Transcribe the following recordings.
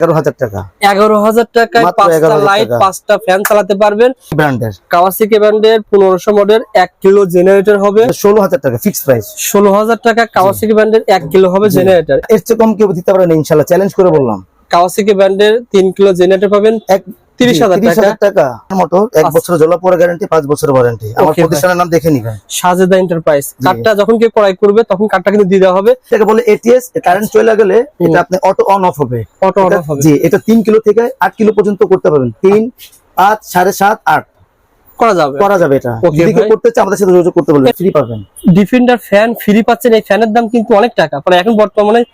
এগারো হাজার টাকা। এগারো হাজার টাকায় পাঁচটা লাইট পাঁচটা ফ্যান চালাতে পারবেন। ব্র্যান্ডের কাওয়াসাকি ব্র্যান্ডের পনেরোশো মডেল এক কিলো জেনারেটর হবে। ষোলো হাজার টাকা ফিক্স প্রাইস ষোলো হাজার টাকা কাওয়াসাকি ব্র্যান্ডের এক কিলো হবে জেনারেটর এর চেয়ে কম কেউ দিতে পারেন ইনশাল্লাহ। চ্যালেঞ্জ করে বললাম। কাওয়াসিকি ব্র্যান্ডের তিন কিলো জেনারেটর পাবেন। এক 30,000 তিরিশ হাজার টাকা। মোটর এক আচ্ছা। বছর জলা পরে গ্যারান্টি পাঁচ বছর ওয়ারেন্টি আমার প্রতিষ্ঠানের নাম দেখে নিবেন। সাজেদা এন্টারপ্রাইজ কার্ডটা যখন কেউ ক্রয় করবে তখন কার্ডটা কিন্তু দিয়ে দেওয়া হবে। এটাকে বলে এটিএস কারেন্ট চলে গেলে এটা আপনি অটো অন অফ হবে। অটো অন এটা- হবে। জি এটা তিন কিলো থেকে আট কিলো পর্যন্ত করতে পারবেন। তিন পাঁচ সাড়ে সাত আট। করা যাবে। করা যাবে এটা। Okay, যদি কেউ ভাই। করতে চায় আমাদের সাথে যোগাযোগ করতে বলবেন ফ্রি পাবেন। ডিফেন্ডার ফ্যান ফ্রি পাচ্ছেন এই ফ্যানের দাম কিন্তু অনেক টাকা। মানে এখন বর্তমানে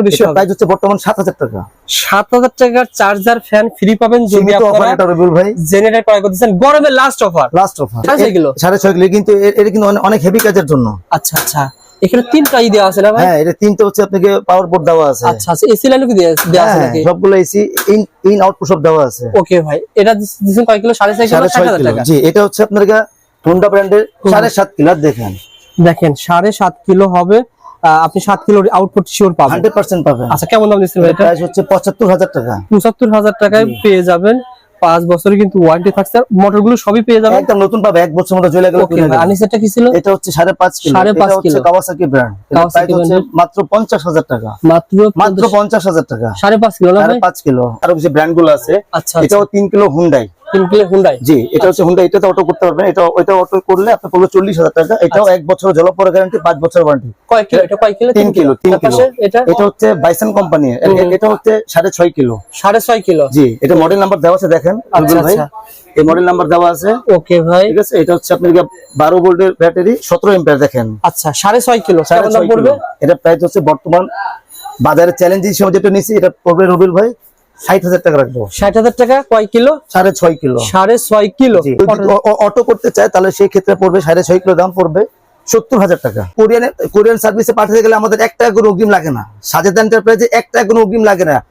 বেশি প্রাইস হচ্ছে বর্তমান সাত হাজার টাকা। সাত হাজার টাকার চার্জার ফ্যান ফ্রি পাবেন যদি আপনারা ভাই। জেনারেটর ক্রয় করতেছেন গরমের লাস্ট অফার লাস্ট অফার সাড়ে ছয় কিলো? কিন্তু এটা কিন্তু অনেক- অনেক হেভি কাজের জন্য। আচ্ছা আচ্ছা। এখানে তিনটা ই দেওয়া আছে না ভাই? হ্যাঁ এটা তিনটে হচ্ছে আপনাকে পাওয়ার বোর্ড দেওয়া আছে। আচ্ছা আচ্ছা এসি লাইনও কি দেওয়া আছে? হ্যাঁ নাকি? সবগুলো এসি ইন ইন আউট সব দেওয়া আছে। ওকে ভাই এটা দিচ্ছেন কয় কিলো? সাড়ে ছয় কিলো টাকা? জি এটা হচ্ছে আপনার হোন্ডা ব্র্যান্ডের সাড়ে সাত কিলো দেখেন। দেখেন সাড়ে সাত কিলো হবে আহ, আপনি সাত কিলোর আউটপুট শিওর পাবেন। হান্ড্রেড পার্সেন্ট পাবেন। আচ্ছা কেমন দাম দিচ্ছেন ভাই এটা? প্রাইস হচ্ছে পঁচাত্তর হাজার টাকা। পঁচাত্তর হাজার টাকায় পেয়ে যাবেন। পাঁচ বছরে কিন্তু ওয়ারেন্টি থাকছে মোটরগুলো সবই পেয়ে যাবেন। একদম নতুন পাবে এক বছর মতো চলে গেল আনিসেরটা কি ছিল? এটা হচ্ছে সাড়ে পাঁচ কিলো। সাড়ে পাঁচ কিলো। কাওয়াসাকি ব্র্যান্ড মাত্র পঞ্চাশ হাজার টাকা। মাত্র মাত্র পঞ্চাশ হাজার টাকা। সাড়ে পাঁচ কিলো সাড়ে পাঁচ কিলো। আরও যে ব্র্যান্ডগুলো আছে আচ্ছা এটাও তিন কিলো হুন্ডাই হুন্ডাই জি এটা হচ্ছে হুন্ডা এটাতে অটো করতে পারবেন। এটা ওইটা অটো করলে আপনার পড়বে চল্লিশ হাজার টাকা। এটাও এক বছর জলপর গ্যারান্টি পাঁচ বছর ওয়ারেন্টি কয় কিলো? এটা কয় কিলো? তিন কিলো তিন কিলো। এটা? এটা হচ্ছে বাইসন কোম্পানি এটা হচ্ছে সাড়ে ছয় কিলো। সাড়ে ছয় কিলো? জি এটা মডেল নাম্বার দেওয়া আছে দেখেন আচ্ছা, ভাই। আচ্ছা। এই মডেল নাম্বার দেওয়া আছে। ওকে ভাই। ঠিক আছে এটা হচ্ছে আপনার বারো ভোল্টের ব্যাটারি সতেরো এম্পিয়ার দেখেন। আচ্ছা সাড়ে ছয় কিলো সাড়ে ছয় কিলো। এটা প্রাইস হচ্ছে বর্তমান বাজারে চ্যালেঞ্জ হিসেবে যেটা নিচ্ছি এটা পড়বে রবিল ভাই। ষাট হাজার টাকা রাখব। ষাট হাজার টাকা কয় কিলো? সাড়ে ছয় কিলো। সাড়ে ছয় কিলো। জি। যদি অ- অ- অটো করতে চায় তাহলে সেই ক্ষেত্রে পড়বে সাড়ে ছয় কিলো দাম পড়বে সত্তর হাজার টাকা। কোরিয়ানে কোরিয়ান সার্ভিসে পাঠাতে গেলে আমাদের এক টাকা কোনো অগ্রিম লাগে না। সাজেদ এন্টারপ্রাইজে এক টাকা কোনো অগ্রিম লাগে না।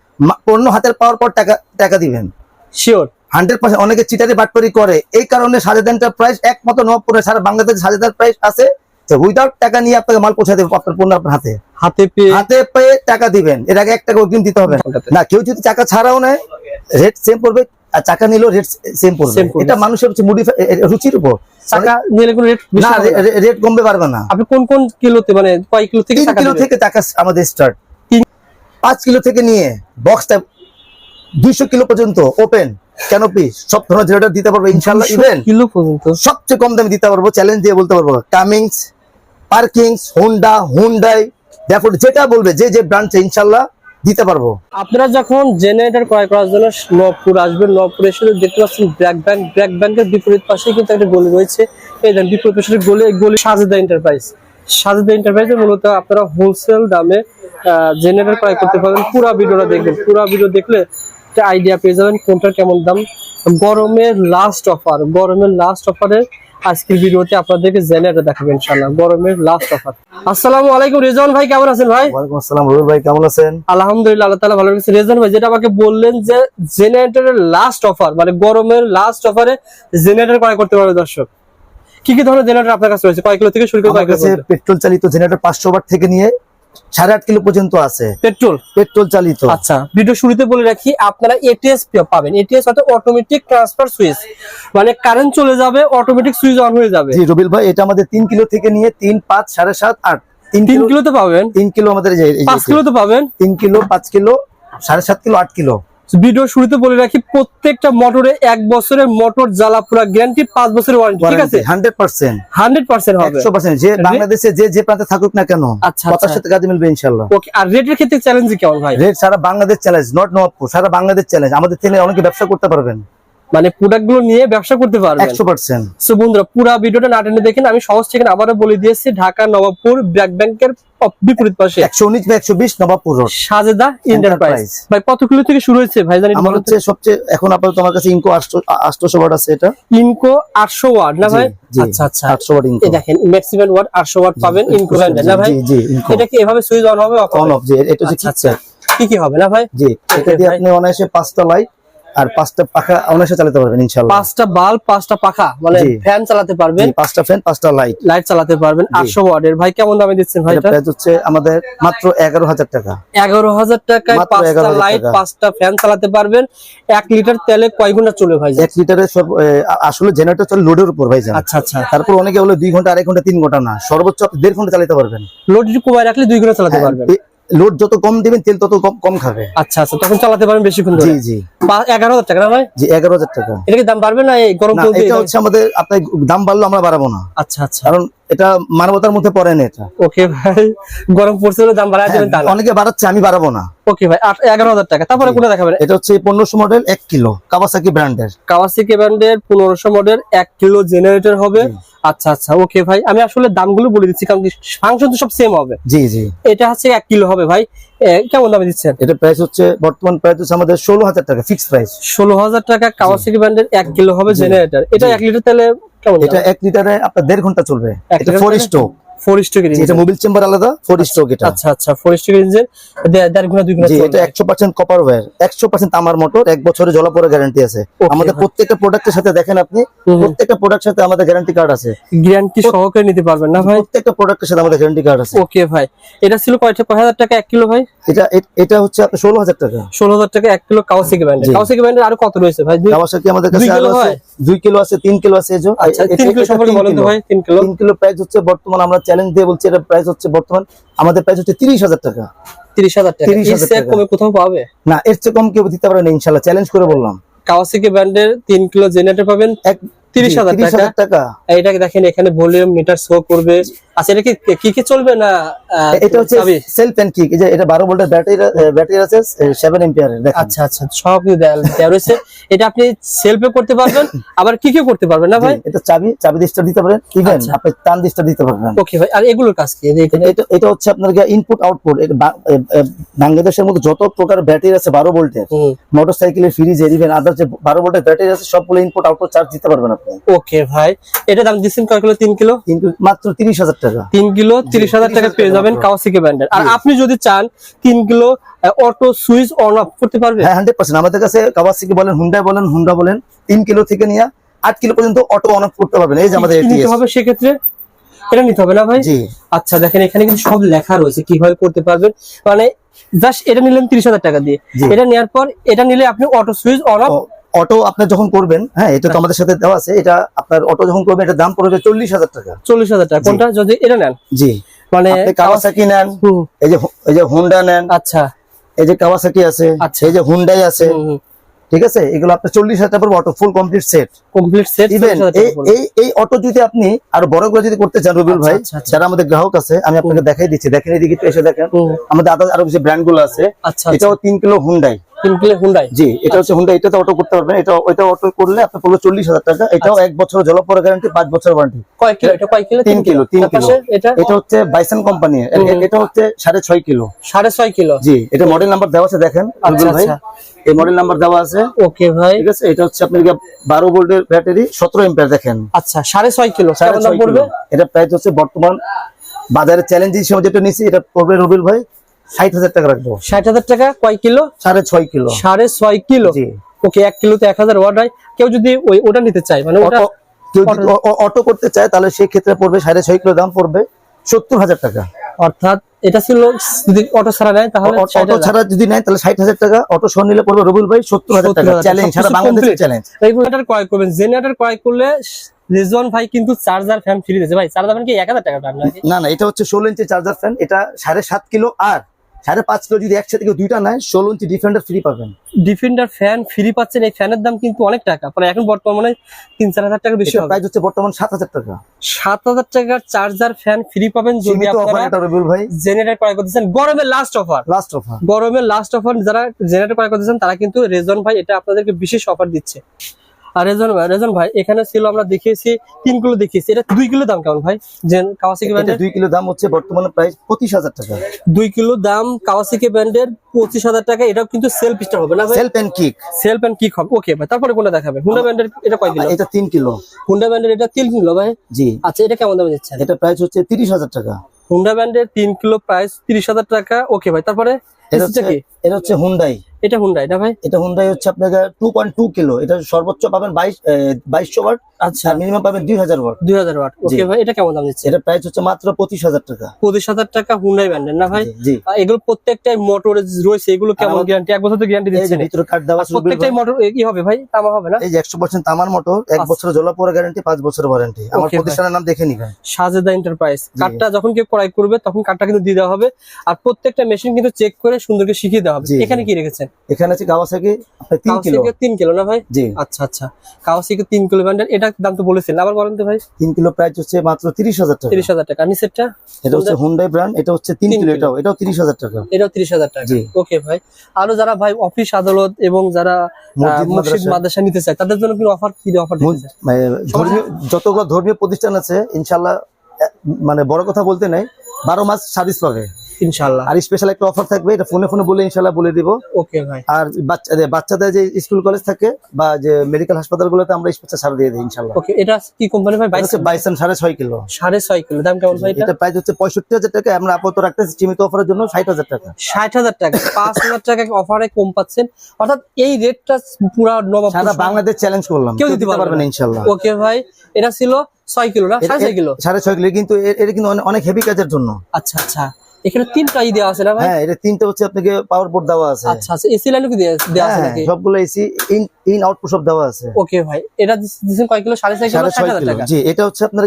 পণ্য হাতের পাওয়ার পর টাকা টাকা দিবেন। শিওর হান্ড্রেড পার্সেন্ট অনেকে চিটারি বাটপারি করে। এই কারণে সাজেদ এন্টারপ্রাইজ একমাত্র নবপুরে সারা বাংলাদেশ সাজেদ এন্টারপ্রাইজ আছে। উইদাউট টাকা নিয়ে আপনাকে মাল পৌঁছে দেবে আপনার পণ্য আপনার হাতে। হাতে পেয়ে হাতে পেয়ে টাকা দিবেন। এর আগে এক টাকা অগ্রিম দিতে হবে। না। কেউ যদি টাকা ছাড়াও নেয় রেট সেম পড়বে আর টাকা নিলেও রেট সেম পড়বে। এটা মানুষের হচ্ছে মুডিফাই রুচির উপর। টাকা নিলে কোনো রেট না রেট কমবে পারবে না। আপনি কোন কোন কিলোতে মানে কয় কিলো থেকে কিলো থেকে টাকা আমাদের স্টার্ট পাঁচ কিলো থেকে নিয়ে বক্সটা দুইশো কিলো পর্যন্ত ওপেন ক্যানোপি সব ধরনের জেনারেটর দিতে পারব ইনশাল্লাহ ইভেন কিলো পর্যন্ত? সবচেয়ে কম দামে দিতে পারব চ্যালেঞ্জ দিয়ে বলতে পারব। কামিংস পার্কিংস হোন্ডা হুন্ডাই দেখো যেটা বলবে, যে যে ব্রাঞ্চে ইনশাল্লাহ দিতে পারব। আপনারা যখন জেনারেটর ক্রয় করার জন্য নবপুর আসবেন নবপুর এসে দেখতে পাচ্ছেন ব্র্যাক ব্যাংক ব্র্যাক ব্যাংকের বিপরীত পাশে কিন্তু একটা গলি রয়েছে। এই দেন বিপরীত পাশের গলি গলি সাজেদা এন্টারপ্রাইজ সাজেদা এন্টারপ্রাইজে মূলত আপনারা হোলসেল দামে জেনারেটর ক্রয় করতে পারবেন। পুরো ভিডিওটা দেখবেন। পুরো ভিডিও দেখলে একটা আইডিয়া পেয়ে যাবেন কোনটার কেমন দাম। গরমের লাস্ট অফার গরমের লাস্ট অফারে আজকের ভিডিওতে আপনাদেরকে জেনারেটর দেখাবো ইনশাআল্লাহ। গরমের লাস্ট অফার আসসালামু আলাইকুম রেজন ভাই কেমন আছেন ভাই? ওয়ালাইকুম আসসালাম রবির ভাই কেমন আছেন? আলহামদুলিল্লাহ আল্লাহ তাআলা ভালো রেখেছে রেজন ভাই যেটা আমাকে বললেন যে জেনারেটরের লাস্ট অফার মানে গরমের লাস্ট অফারে জেনারেটর ক্রয় করতে পারবে দর্শক। কি কি ধরনের জেনারেটর আপনার কাছে রয়েছে? কয় কিলো থেকে শুরু করে কয় কিলো পেট্রোল চালিত জেনারেটর পাঁচশো ওয়াট থেকে নিয়ে সাড়ে আট কিলো পর্যন্ত আছে। পেট্রোল? পেট্রোল চালিত। আচ্ছা ভিডিও শুরুতে বলে রাখি আপনারা এটিএস পাবেন। এটিএস অর্থাৎ অটোমেটিক ট্রান্সফার সুইচ মানে কারেন্ট চলে যাবে অটোমেটিক সুইচ অন হয়ে যাবে। জি রবিল ভাই এটা আমাদের তিন কিলো থেকে নিয়ে তিন পাঁচ সাড়ে সাত আট। তিন কিলো পাবেন? তিন কিলো আমাদের এই কিলোতে পাবেন? তিন কিলো পাঁচ কিলো সাড়ে সাত কিলো আট কিলো। ভিডিও শুরুতে বলে রাখি প্রত্যেকটা মোটরে এক বছরের মোটর জ্বালা পুরা গ্যারান্টি পাঁচ বছরের ওয়ারেন্টি ঠিক আছে? হান্ড্রেড পার্সেন্ট হান্ড্রেড পার্সেন্ট হবে। একশো পার্সেন্ট যে বাংলাদেশে যে যে প্রান্তে থাকুক না কেন আচ্ছা, কথার আচ্ছা। সাথে কাজে মিলবে ইনশাল্লাহ ওকে আর রেটের ক্ষেত্রে চ্যালেঞ্জ কেমন ভাই? রেট সারা বাংলাদেশ চ্যালেঞ্জ নট নবাবপুর সারা বাংলাদেশ চ্যালেঞ্জ আমাদের থেকে অনেকে ব্যবসা করতে পারবেন। মানে প্রোডাক্টগুলো নিয়ে ব্যবসা করতে পারবেন। একশো পার্সেন্ট সো বন্ধুরা পুরো ভিডিওটা না টেনে দেখেন আমি সহজ থেকে আবারও বলে দিয়েছি ঢাকা নবাবপুর ব্র্যাক ব্যাংকের বিপরীত পাশে। একশো উনিশ বা একশো বিশ নবাবপুর রোড। সাজেদা এন্টারপ্রাইজ ভাই কত কিলো থেকে শুরু হয়েছে? ভাই জানি আমার হচ্ছে সবচেয়ে এখন আপাতত আমার কাছে ইনকো আটশো ওয়াট আছে এটা। ইনকো আটশো ওয়াট না ভাই? আচ্ছা আচ্ছা। আটশো ওয়াট ইনকো এই দেখেন ম্যাক্সিমাম ওয়াট আটশো ওয়াট পাবেন ইনকো না ভাই? জি জি ইনকো এটা কি এভাবে সুইচ অন হবে অন অফ যে এটা হচ্ছে আচ্ছা আচ্ছা। কি কি হবে না ভাই? জি এটা দিয়ে আপনি অনায়াসে পাঁচটা লাইট আর পাঁচটা পাখা অনায়াসে চালাতে পারবেন ইনশাল্লাহ পাঁচটা বাল্ব পাঁচটা পাখা মানে ফ্যান চালাতে পারবেন। পাঁচটা ফ্যান পাঁচটা লাইট। লাইট চালাতে পারবেন। আটশো ওয়াটের। ভাই কেমন দামে দিচ্ছেন ভাই এটা প্রাইস হচ্ছে আমাদের মাত্র এগারো হাজার টাকা। এগারো হাজার টাকায় পাঁচটা লাইট পাঁচটা ফ্যান চালাতে পারবেন। এক লিটার তেলে কয় ঘণ্টা চলে ভাই? এক লিটারের সব আসলে জেনারেটর চলে লোডের উপর ভাই আচ্ছা আচ্ছা। তারপর অনেকে বলে দুই ঘণ্টা আড়াই ঘণ্টা তিন ঘণ্টা না। সর্বোচ্চ আপনি দেড় ঘণ্টা চালাতে পারবেন। লোড একটু কমায় রাখলে দুই ঘণ্টা চালাতে পারবেন। লোড যত কম দিবেন তেল তত কম কম খাবে। আচ্ছা আচ্ছা তখন চালাতে পারবেন বেশিক্ষণ জি জি। এগারো হাজার টাকা না ভাই? জি এগারো হাজার টাকা। এটা কি দাম বাড়বে না এই গরম না এটা হচ্ছে আমাদের আপনার দাম বাড়লো আমরা বাড়াবো না। আচ্ছা আচ্ছা। কারণ এটা মানবতার মধ্যে পড়ে না এটা। ওকে ভাই গরম পড়ছে দাম বাড়ায় দেবেন তা না অনেকে বাড়াচ্ছে আমি বাড়াবো না। ওকে ভাই আট- এগারো হাজার টাকা। তারপরে কোনটা দেখাবেন? এটা হচ্ছে পনেরোশো মডেল এক কিলো কাওয়াসাকি ব্র্যান্ডের কাওয়াসাকি ব্র্যান্ডের পনেরোশো মডেল এক কিলো জেনারেটর হবে। আচ্ছা আচ্ছা ওকে ভাই আমি আসলে দামগুলো বলে দিচ্ছি কারণ ফাংশন তো সব সেম হবে। জি জি। এটা হচ্ছে এক কিলো হবে ভাই। কেমন দামে দিচ্ছেন? এটা প্রাইস হচ্ছে বর্তমান প্রাইস হচ্ছে আমাদের ষোলো হাজার টাকা ফিক্স প্রাইস ষোলো হাজার টাকা কাওয়াসাকি ব্র্যান্ডের এক কিলো হবে জেনারেটর এটা এক লিটার তেলে এটা এক লিটারে আপনার দেড় ঘণ্টা চলবে এটা ফোর? স্টোক ফোর স্ট্রোকের এটা মোবিল চেম্বার আলাদা ফোর স্টোক এটা। আচ্ছা আচ্ছা ফোর স্ট্রোকের ইঞ্জিন দেড় ঘণ্টা দুই ঘণ্টা এটা একশো পার্সেন্ট কপার ওয়্যার একশো পার্সেন্ট তামার মোটর এক বছরের জলাপরে গ্যারান্টি আছে। আমাদের প্রত্যেকটা প্রোডাক্টের সাথে দেখেন আপনি প্রত্যেকটা প্রোডাক্টের সাথে আমাদের গ্যারান্টি কার্ড আছে। গ্যারান্টি সহকারে নিতে পারবেন না ভাই? প্রত্যেকটা প্রোডাক্টের সাথে আমাদের গ্যারান্টি কার্ড আছে। ওকে ভাই। এটা ছিল কয়টা কয় হাজার টাকা এক কিলো ভাই? এটা এটা হচ্ছে আপনার ষোলো হাজার টাকা। ষোলো হাজার টাকা এক কিলো আরও কত রয়েছে ভাই? কাওয়াসাকি আমাদের কাছে আরও আছে দুই কিলো আছে তিন কিলো আছে এই যে। আচ্ছা তিন কিলো সম্পর্কে বলেন ভাই তিন কিলো। তিন কিলো প্রাইস হচ্ছে বর্তমান আমরা চ্যালেঞ্জ দিয়ে বলছি এটা প্রাইস হচ্ছে বর্তমান আমাদের প্রাইস হচ্ছে তিরিশ হাজার টাকা। তিরিশ হাজার টাকা। 30,000 এর চেয়ে টাকা। কমে কোথাও পাবে? না এর চেয়ে কম কেউ দিতে পারে না ইনশাল্লাহ চ্যালেঞ্জ করে বললাম। কাওয়াসাকি ব্র্যান্ডের তিন কিলো জেনারেটর পাবেন? এক 30,000 তিরিশ। হাজার টাকা। এটাকে দেখেন এখানে ভলিউম মিটার শো করবে। আচ্ছা এটা কি কি কি চলবে না এটা হচ্ছে সেলফ এন্ড কিক এই যে এটা বারো ভোল্টের ব্যাটারি ব্যাটারি আছে সেভেন আচ্ছা আচ্ছা সব রয়েছে। এটা আপনি সেলফে করতে পারবেন আবার কি কি করতে পারবেন না ভাই? এটা চাবি চাবি দিস্টা দিতে পারেন ইভেন আচ্ছা। আপনি টান দিস্টা দিতে পারবেন। ওকে ভাই আর এগুলোর কাজ কি? এটা এটা হচ্ছে আপনার ইনপুট আউটপুট বাংলাদেশের মধ্যে যত প্রকার ব্যাটারি আছে বারো ভোল্টের হুম, মোটর সাইকেলের ফ্রিজের ইভেন আদার যে বারো ভোল্টের ব্যাটারি আছে সবগুলো ইনপুট আউটপুট চার্জ দিতে পারবেন আপনি। ওকে ভাই। এটা দাম দিচ্ছেন কয় কিলো? তিন কিলো? কিন্তু মাত্র তিরিশ হাজার টাকা। তিন কিলো তিরিশ হাজার টাকা পেয়ে যাবেন। কাওয়াসাকি ব্র্যান্ডের আর আপনি যদি চান তিন kilo auto switch on off করতে পারবেন? হ্যাঁ হান্ড্রেড পার্সেন্ট আমাদের কাছে কাওয়াসাকি বলেন হুন্ডা বলেন হুন্ডা বলেন তিন কিলো থেকে নিয়ে আট কিলো পর্যন্ত অটো অন অফ করতে পারবেন। এই যে আমাদের হবে সেক্ষেত্রে? এটা নিতে হবে না ভাই? জি। আচ্ছা দেখেন এখানে কিন্তু সব লেখা রয়েছে কীভাবে করতে পারবেন। মানে জাস্ট এটা নিলেন তিরিশ হাজার টাকা দিয়ে। এটা নেওয়ার পর এটা নিলে আপনি auto switch on off auto আপনার যখন করবেন হ্যাঁ এটা তো আমাদের সাথে দেওয়া আছে এটা আপনার অটো যখন করবেন এটা দাম পড়বে চল্লিশ হাজার টাকা। চল্লিশ হাজার টাকা। কোনটা? যদি এটা নেন। জি। মানে কাওয়াসাকি নেন এই যে এই যে হোন্ডা নেন আচ্ছা। এই যে কাওয়াসাকি আছে আচ্ছা। এই যে হুন্ডাই আছে ঠিক আছে? এগুলো আপনার চল্লিশ হাজার টাকা auto full complete set complete set even এই এই অটো যদি আপনি আরও বড় করে যদি করতে চান রবিউল আচ্ছা, ভাই আচ্ছা, আচ্ছা। যারা আমাদের গ্রাহক আছে আমি আপনাকে দেখাই দিচ্ছি। দেখেন এদিকে এসে দেখেন। আমাদের আদার আরও কিছু ব্র্যান্ডগুলো আছে। এটাও তিন কিলো হুন্ডাই হুন্ডাই জি এটা হচ্ছে হুন্ডা এটাতে অটো করতে পারবেন। এটা ওইটা অটো করলে আপনার পড়ল চল্লিশ হাজার টাকা। এটাও এক বছর জলপর গ্যারান্টি পাঁচ বছর ওয়ারেন্টি কয় কিলো? এটা কয় কিলো? তিন কিলো তিন কিলো। এটা? এটা হচ্ছে বাইসন কোম্পানি এটা হচ্ছে সাড়ে ছয় কিলো। সাড়ে ছয় কিলো? জি এটা মডেল নাম্বার দেওয়া আছে দেখেন আচ্ছা, ভাই। আচ্ছা। এই মডেল নাম্বার দেওয়া আছে। ওকে ভাই। ঠিক আছে? এটা হচ্ছে আপনার বারো ভোল্টের ব্যাটারি সতেরো এম্পিয়ার দেখেন। আচ্ছা সাড়ে ছয় কিলো। সাড়ে ছয় পড়বে? কিলো। এটা প্রাইস হচ্ছে বর্তমান বাজারে চ্যালেঞ্জ হিসেবে যেটা নিচ্ছি এটা পড়বে রবিউল ভাই। ষাট হাজার টাকা রাখব। ষাট হাজার টাকা কয় কিলো? সাড়ে ছয় কিলো। সাড়ে ছয় কিলো? ওকে এক কিলোতে এক হাজার ওয়াট হয়। কেউ যদি ওই ওটা নিতে চায় মানে ওটা যদি অটো করতে চায় তাহলে সেই ক্ষেত্রে পড়বে সাড়ে ছয় কিলো দাম পড়বে সত্তর হাজার টাকা। অর্থাৎ এটা ছিল যদি অটো ছাড়া নেয় তাহলে অটো ছাড়া যদি নেয় তাহলে ষাট হাজার টাকা। অটো সহ নিলে পড়বে রবিউল ভাই সত্তর হাজার টাকা। চ্যালেঞ্জ সারা বাংলাদেশের চ্যালেঞ্জ রেগুলেটর ক্রয় করবেন। জেনারেটর ক্রয় করলে রেজন ভাই কিন্তু চার্জার ফ্যান ফ্রি দিয়েছে। ভাই চার্জার ফ্যান কি এক হাজার টাকা না না এটা হচ্ছে ষোলো ইঞ্চি চার্জার ফ্যান এটা সাড়ে সাত কিলো। আর সাড়ে পাঁচ কিলো যদি একসাথে কেউ দুইটা নেয় ষোলো ইঞ্চি ডিফেন্ডার ফ্রি পাবেন। ডিফেন্ডার ফ্যান ফ্রি পাচ্ছেন। এই ফ্যানের দাম কিন্তু অনেক টাকা। মানে এখন বর্তমানে তিন চার হাজার টাকা বেশি প্রাইস হচ্ছে বর্তমান সাত হাজার টাকা। সাত হাজার টাকার চার্জার ফ্যান ফ্রি পাবেন যদি আপনারা ভাই। জেনারেটর ক্রয় করতেছেন গরমের লাস্ট অফার লাস্ট অফার গরমের লাস্ট অফার যারা জেনারেটর ক্রয় করতেছেন তারা কিন্তু রেজন ভাই এটা আপনাদেরকে বিশেষ অফার দিচ্ছে। আর রেজন ভাই রেজন ভাই এখানে ছিল আমরা দেখিয়েছি তিন কিলো দেখিয়েছি। এটা দুই কিলো দাম কেমন ভাই? যে কাওয়াসাকি এটা ব্র্যান্ডের দুই কিলো দাম হচ্ছে বর্তমানে প্রাইস পঁচিশ হাজার টাকা। দুই কিলো দাম কাওয়াসাকি ব্র্যান্ডের পঁচিশ হাজার টাকা এটাও কিন্তু সেলফ স্টার হবে না self and kick self and kick হবে। ওকে ভাই তারপরে কোনটা দেখাবে হুন্ডা ব্র্যান্ডের এটা কয় কিলো? এটা তিন কিলো। হুন্ডা ব্র্যান্ডের এটা তিন কিলো ভাই? জি। আচ্ছা এটা কেমন দামে দিচ্ছেন? এটা প্রাইস হচ্ছে তিরিশ হাজার টাকা। হুন্ডা ব্র্যান্ডের তিন কিলো প্রাইস তিরিশ হাজার টাকা। ওকে ভাই তারপরে এটা হচ্ছে কি? এটা হুন্ডাই এটা ভাই? এটা হুন্ডাই হচ্ছে আপনাকে টু পয়েন্ট টু কিলো। এটা সর্বোচ্চ পাবেন বাইশ বাইশশো ওয়াট আচ্ছা। মিনিমাম পাবেন দুই হাজার ওয়াট। দুই হাজার ওয়াট। ওকে ভাই এটা কেমন দাম দিচ্ছে? এটা প্রাইস হচ্ছে মাত্র পঁচিশ হাজার টাকা। পঁচিশ হাজার টাকা হুন্ডাই ব্র্যান্ডের না ভাই? এগুলো প্রত্যেকটাই মোটর রয়েছে এগুলো কেমন গ্যারান্টি এক বছর তো গ্যারান্টি যে ভিতরে কাঠ দেওয়া আছে প্রত্যেকটাই। মোটর কি হবে ভাই? তামা হবে না? এই যে একশো পার্সেন্ট তামার মোটর এক বছর জলা পরে গ্যারান্টি পাঁচ বছরের ওয়ারেন্টি আমার প্রতিষ্ঠানের নাম দেখে নিবেন। সাজেদা এন্টারপ্রাইজ কার্ডটা যখন কেউ ক্রয় করবে তখন কার্ডটা কিন্তু দিয়ে দেওয়া হবে। আর প্রত্যেকটা মেশিন কিন্তু চেক করে সুন্দরকে শিখিয়ে দেওয়া হবে। এখানে কি রেখেছেন? এখানে আছে কাওয়াসাকি আপনার তিন কিলো। তিন কিলো না ভাই? জি। আচ্ছা আচ্ছা। কাওয়াসাকি তিন কিলো ব্র্যান্ডের এটা দাম তো বলেছিলেন আবার বলেন তো ভাই। তিন কিলো প্রাইস হচ্ছে মাত্র তিরিশ হাজার টাকা। তিরিশ হাজার টাকা। নিচেরটা? এটা হচ্ছে হুন্ডাই ব্র্যান্ড এটা হচ্ছে তিন কিলো। এটাও এটাও তিরিশ হাজার টাকা। এটাও তিরিশ হাজার টাকা। জি। ওকে ভাই। আরও যারা ভাই অফিস আদালত এবং যারা মসজিদ মাদ্রাসা। নিতে চায় তাদের জন্য কি অফার কি অফার যতগুলো ধর্মীয় প্রতিষ্ঠান আছে ইনশাল্লাহ মানে বড় কথা বলতে নাই বারো মাস সার্ভিস পাবে। ইনশাল্লাহ আর স্পেশাল একটা অফার থাকবে এটা ফোনে ফোনে বলে ইনশাল্লাহ বলে দিব। ওকে ভাই। আর বাচ্চাদের বাচ্চাদের যে স্কুল কলেজ থাকে বা যে মেডিকেল হাসপাতালগুলোতে আমরা স্পেশাল ছাড় দিয়ে দিই ইনশাল্লাহ ওকে এটা কি কোম্পানি ভাই? এটা বাইশ হচ্ছে বাইসান সাড়ে ছয় কিলো। সাড়ে ছয় কিলো। দাম কেমন ভাই এটা? প্রাইস হচ্ছে পঁয়ষট্টি হাজার টাকা। আমরা আপাতত রাখতেছি সীমিত অফারের জন্য ষাট হাজার টাকা। ষাট হাজার টাকা। পাঁচ হাজার টাকা অফারে কম পাচ্ছেন। অর্থাৎ এই রেটটা পুরো নবাব সারা বাংলাদেশ চ্যালেঞ্জ করলাম। কেউ দিতে পারবে না। না। ইনশাল্লাহ ওকে ভাই এটা ছিল ছয় কিলো না? সাড়ে ছয় কিলো? সাড়ে ছয় কিলো। কিন্তু এটা কিন্তু অনেক হেভি কাজের জন্য। আচ্ছা আচ্ছা। এখানে তিনটা ই দেওয়া আছে না ভাই? হ্যাঁ এটা তিনটা হচ্ছে আপনাকে পাওয়ার বোর্ড দেওয়া আছে। আচ্ছা আচ্ছা এসি লাইনও কি দেওয়া আছে হ্যাঁ, নাকি? সবগুলো এসি ইন ইন আউটপুট সব দেওয়া আছে। ওকে ভাই এটা দিচ্ছেন কয় কিলো? সাড়ে ছয় কিলো সাড়ে ষাট ছয় হাজার কিলো। টাকা? জি এটা হচ্ছে আপনার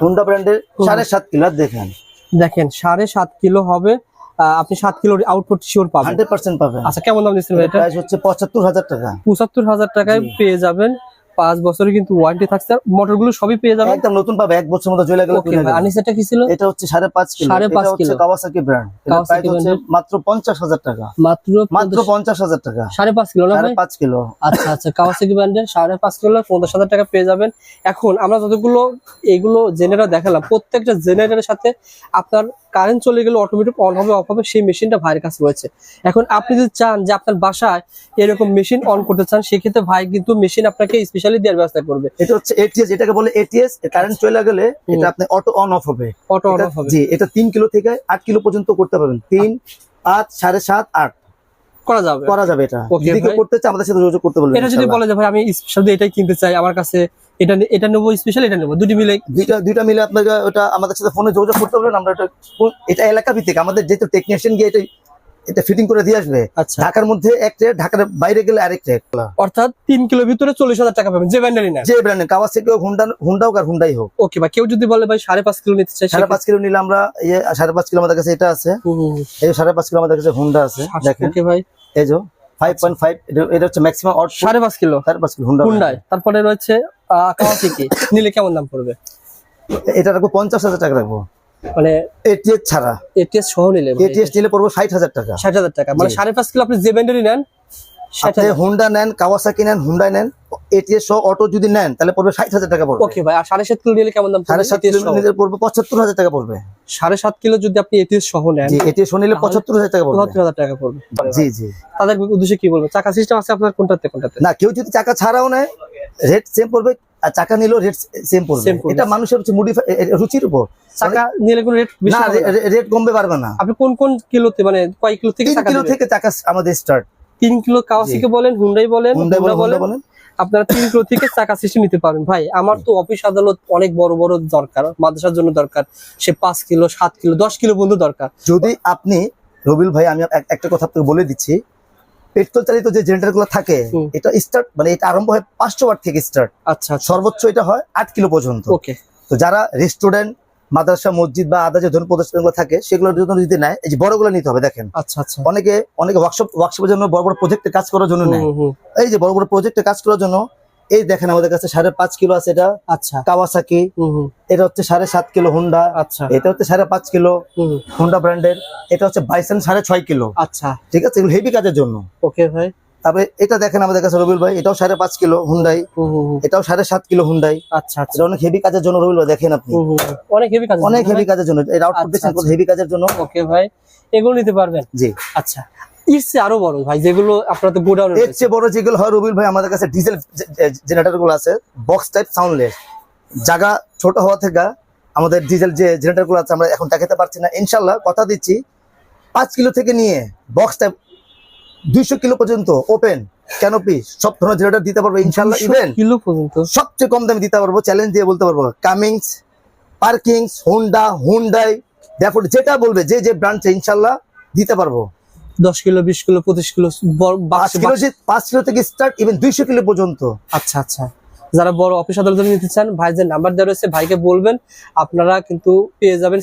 হুন্ডা ব্র্যান্ডের হুম। সাড়ে সাত কিলো দেখেন। দেখেন সাড়ে সাত কিলো হবে আহ, আপনি সাত কিলোর আউটপুট শিওর পাবেন। হান্ড্রেড পার্সেন্ট পাবেন। আচ্ছা কেমন দাম দিচ্ছেন ভাই এটা? প্রাইস হচ্ছে পঁচাত্তর হাজার টাকা। পঁচাত্তর হাজার টাকায় পেয়ে যাবেন। পাঁচ বছরের কিন্তু ওয়ারেন্টি থাকছে আর মোটরগুলো সবই পেয়ে যাবেন। একদম নতুন পাবে এক বছর মতো চলে গেলে ভাই আর কি ছিল? এটা হচ্ছে সাড়ে পাঁচ কিলো। সাড়ে পাঁচ এটা কিলো। কাওয়াসাকি ব্র্যান্ড এটা প্রাইস হচ্ছে মাত্র পঞ্চাশ হাজার টাকা। মাত্র মাত্র পঞ্চাশ- হাজার টাকা। সাড়ে পাঁচ কিলো না সাড়ে পাঁচ কিলো। আচ্ছা আচ্ছা কাওয়াসাকি ব্র্যান্ডের সাড়ে পাঁচ কিলো পঞ্চাশ হাজার টাকা পেয়ে যাবেন। এখন আমরা যতগুলো এগুলো জেনারেটর দেখালাম প্রত্যেকটা জেনারেটরের সাথে আপনার কারেন্ট চলে গেলে অটোমেটিক অন হবে অফ হবে সেই মেশিনটা ভাইয়ের কাছে রয়েছে। এখন আপনি যদি চান যে আপনার বাসায় এরকম মেশিন অন করতে চান সেক্ষেত্রে ভাই কিন্তু মেশিন আপনাকে স্পেশালি দেওয়ার ব্যবস্থা করবে। এটা হচ্ছে এটিএস এটাকে বলে এটিএস কারেন্ট চলে গেলে এটা আপনি অটো অন অফ হবে। অটো অন এটা- অফ হবে। জি এটা তিন কিলো থেকে আট কিলো পর্যন্ত করতে পারবেন। তিন পাঁচ সাড়ে সাত আট। করা যাবে। করা যাবে এটা। যদি কেউ করতে চায় আমাদের সাথে যোগাযোগ করতে বলবেন এটা যদি বলে যে ভাই আমি স্পেশাল এটাই কিনতে চাই আমার কাছে এটা এটা নেব স্পেশাল এটা নেব। দুটি মিলে দুইটা দুইটা মিলে আপনাকে ওটা আমাদের সাথে ফোনে যোগাযোগ করতে পারবেন আমরা এটা এটা এলাকা ভিত্তিক। আমাদের যেহেতু টেকনিশিয়ান গিয়ে এটা এটা ফিটিং করে দিয়ে আসবে আচ্ছা। ঢাকার মধ্যে এক ঢাকার বাইরে গেলে আরেক রেট অর্থাৎ তিন কিলো ভিতরে চল্লিশ হাজার টাকা পাবেন যে ব্যান্ডারি নেন। যে ব্র্যান্ডের কাওয়াসাকি হোক হুন্ডা হোক আর হুন্ডাই হোক। ওকে ভাই কেউ যদি বলে ভাই সাড়ে পাঁচ কিলো নিতে চাই সাড়ে পাঁচ কিলো নিলে আমরা ইয়ে সাড়ে পাঁচ কিলো আমাদের কাছে এটা আছে। এই সাড়ে পাঁচ কিলো আমাদের কাছে হুন্ডা আছে দেখেন। ভাই। এই যে ফাইভ পয়েন্ট ফাইভ এটা হচ্ছে ম্যাক্সিমাম আউট সাড়ে পাঁচ কিলো। সাড়ে পাঁচ কিলো হুন্ডা হুন্ডাই তারপরে রয়েছে কাওয়াসাকি নিলে কেমন দাম পড়বে? এটা রাখব পঞ্চাশ হাজার টাকা রাখব। মানে এটিএস ছাড়া। এটিএস সহ নিলে। এটিএস নিলে পড়ব ষাট হাজার টাকা। ষাট হাজার টাকা। মানে জি। সাড়ে পাঁচ কিলো আপনি যে ব্যান্ডারি নেন আপনি হুন্ডা নেন কাওয়াসাকি নেন হুন্ডাই নেন এটিএস সহ অটো যদি নেন তাহলে পড়বে ষাট হাজার টাকা পড়বে। ওকে ভাই আর সাড়ে সাত কিলো নিলে কেমন দাম সাড়ে সাত কিলো নিলে পড়বে পঁচাত্তর হাজার টাকা পড়বে। সাড়ে সাত কিলো যদি আপনি এটিএস সহ নেন জি এটিএস নিলে পঁচাত্তর হাজার টাকা পড়বে। হাজার টাকা পড়বে। জি জি। তাদের উদ্দেশ্যে কি বলব? চাকা সিস্টেম আছে আপনার কোনটাতে কোনটাতে? না কেউ যদি চাকা ছাড়াও নেয় রেট সেম পড়বে আর চাকা নিলেও রেট সেম পড়বে। এটা মানুষের হচ্ছে মডিফাই রুচির উপর। চাকা নিলে কোনো রেট বেশি না রেট কমবে পারবে না। আপনি কোন কোন কিলোতে মানে কয় কিলো থেকে চাকা কিলো থেকে চাকা আমাদের স্টার্ট তিন কিলো কাওয়াসাকি বলেন হুন্ডাই বলেন হুন্ডা আপনারা তিন কিলো থেকে চাকা সিস্টেম নিতে পারেন ভাই আমার তো অফিস আদালত অনেক বড় বড় দরকার মাদ্রাসার জন্য দরকার। সে পাঁচ কিলো সাত কিলো দশ কিলো পর্যন্ত দরকার। যদি আপনি রবিল ভাই আমি একটা কথা আপনাকে বলে দিচ্ছি পেট্রোল চালিত যে জেনারেটরগুলো থাকে এটা স্টার্ট মানে এটা আরম্ভ হয় পাঁচশো ওয়াট থেকে স্টার্ট আচ্ছা আচ্ছা। সর্বোচ্চ এটা হয় আট কিলো পর্যন্ত। ওকে। তো যারা রেস্টুরেন্ট মাদ্রাসা মসজিদ বা আদা যে ধরনের প্রতিষ্ঠানগুলো থাকে সেগুলোর জন্য যদি নেয় এই যে বড়গুলো নিতে হবে দেখেন। আচ্ছা আচ্ছা। অনেকে অনেকে ওয়ার্কশপ ওয়ার্কশপের জন্য বড় বড় প্রজেক্টে কাজ করার জন্য নেয়। এই যে বড় বড় প্রজেক্টে কাজ করার জন্য এই দেখেন আমাদের কাছে সাড়ে পাঁচ কিলো আছে এটা। আচ্ছা। কাওয়াসাকি এটা হচ্ছে সাড়ে সাত কিলো হুন্ডা আচ্ছা। এটা হচ্ছে সাড়ে পাঁচ কিলো হুন্ডা ব্র্যান্ডের এটা হচ্ছে বাইসেন সাড়ে ছয় কিলো। আচ্ছা। ঠিক আছে এগুলো হেভি কাজের জন্য। ওকে ভাই। তারপরে এটা দেখেন আমাদের কাছে রবিল ভাই এটাও সাড়ে পাঁচ কিলো হুন্ডাই এটাও সাড়ে সাত কিলো হুন্ডাই আচ্ছা আচ্ছা। অনেক হেভি কাজের জন্য রবিল ভাই দেখেন আপনি। অনেক হেভি কাজ অনেক হেভি কাজের জন্য। এটা আউটপুট আচ্ছা, দেখছেন আচ্ছা। হেভি কাজের জন্য? ওকে ভাই। এগুলো নিতে পারবেন? জি। আচ্ছা। আরও বড় ভাই যেগুলো আপনার তো গোডাউন এর চেয়ে বড় যেগুলো হয় ভাই আমাদের কাছে ডিজেল জেনারেটরগুলো আছে বক্স টাইপ সাউন্ডলেস জায়গা ছোট হওয়া থেকে আমাদের ডিজেল যে জেনারেটরগুলো আছে আমরা এখন দেখাতে পারছি না। ইনশাল্লাহ কথা দিচ্ছি পাঁচ কিলো থেকে নিয়ে বক্সটা দুইশো কিলো পর্যন্ত ওপেন ক্যানোপি সব ধরনের জেনারেটর দিতে পারব ইনশাল্লাহ ইভেন কিলো পর্যন্ত। সবচেয়ে কম দামে দিতে পারব চ্যালেঞ্জ দিয়ে বলতে পারব। কামিংস পার্কিংস হুন্ডা হুন্ডাই দেখো যেটা বলবে যে যে ব্রান্ডে ইনশাল্লাহ দিতে পারব। দশ কিলো বিশ কিলো পঁচিশ কিলো পাঁচ কিলো পাঁচ কিলো থেকে স্টার্ট ইভেন দুইশো কিলো পর্যন্ত। আচ্ছা আচ্ছা। যারা বড় অফিস আদালতে নিতে চান ভাইদের নাম্বার দেওয়া রয়েছে ভাইকে বলবেন। আপনারা কিন্তু পেয়ে যাবেন